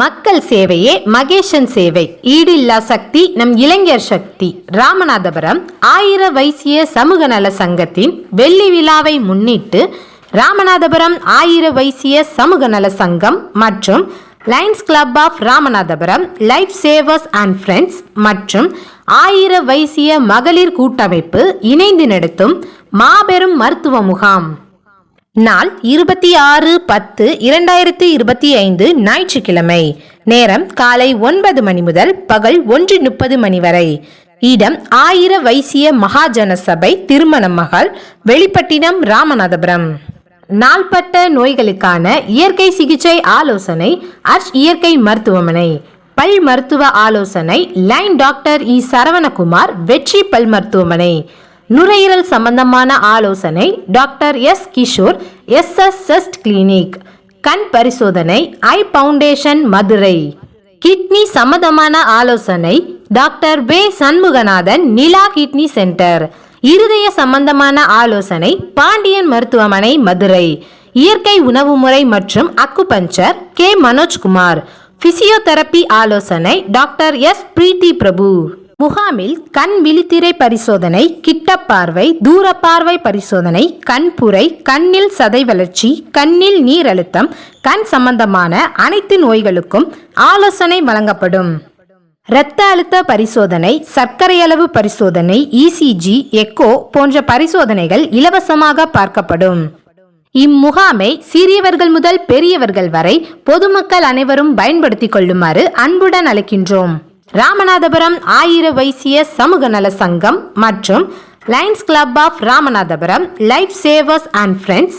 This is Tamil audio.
மக்கள் சேவையே மகேஷன் சேவை. ஈடில்லா சக்தி நம் இளைஞர் சக்தி. ராமநாதபுரம் ஆயிர வைசிய சமூக நல சங்கத்தின் வெள்ளி விழாவை முன்னிட்டு ராமநாதபுரம் ஆயிர வைசிய சமூக நல சங்கம் மற்றும் lions club of Ramanathapuram life savers and friends மற்றும் ஆயிர வைசிய மகளிர் கூட்டமைப்பு இணைந்து நடத்தும் மாபெரும் மருத்துவ முகாம். நாள் இருபத்தி ஆறு பத்து இரண்டாயிரத்தி இருபத்தி ஐந்து ஞாயிற்றுக்கிழமை. நேரம் காலை ஒன்பது மணி முதல் பகல் ஒன்று முப்பது மணி வரை. இடம் ஆயிர வைசிய மகாஜன சபை திருமண மகள் வெளிப்பட்டினம் ராமநாதபுரம். நாள்பட்ட நோய்களுக்கான இயற்கை சிகிச்சை ஆலோசனை அர்ஷ் இயற்கை மருத்துவமனை. பல் மருத்துவ ஆலோசனை லைன் டாக்டர் இ சரவணகுமார் வெற்றி பல் மருத்துவமனை. நுரையீரல் சம்பந்தமான ஆலோசனை doctor S Kishore S S chest clinic கண் பரிசோதனை ஐ பவுண்டேஷன் மதுரை. கிட்னி சம்பந்தமான ஆலோசனை டாக்டர் பே சண்முகநாதன் நிலா கிட்னி சென்டர். இருதய சம்பந்தமான ஆலோசனை பாண்டியன் மருத்துவமனை மதுரை. இயற்கை உணவு முறை மற்றும் அக்குபஞ்சர் கே. மனோஜ்குமார். பிசியோதெரப்பி ஆலோசனை டாக்டர் எஸ். பிரீத்தி பிரபு. முகாமில் கண் விழித்திரை பரிசோதனை கிட்ட பார்வை தூர பார்வை பரிசோதனை கண்புரை கண்ணில் சதை வளர்ச்சி கண்ணில் நீர் அழுத்தம் கண் சம்பந்தமான அனைத்து நோய்களுக்கும் ஆலோசனை வழங்கப்படும். இரத்த அழுத்த பரிசோதனை சர்க்கரை அளவு பரிசோதனை இசிஜி எக்கோ போன்ற பரிசோதனைகள் இலவசமாக பார்க்கப்படும். இம்முகாமை சிறியவர்கள் முதல் பெரியவர்கள் வரை பொதுமக்கள் அனைவரும் பயன்படுத்திக் கொள்ளுமாறு அன்புடன் அழைக்கின்றோம். ராமநாதபுரம் ஆயிர வைசிய சமூக நல சங்கம் மற்றும் lions club of Ramanathapuram life savers and friends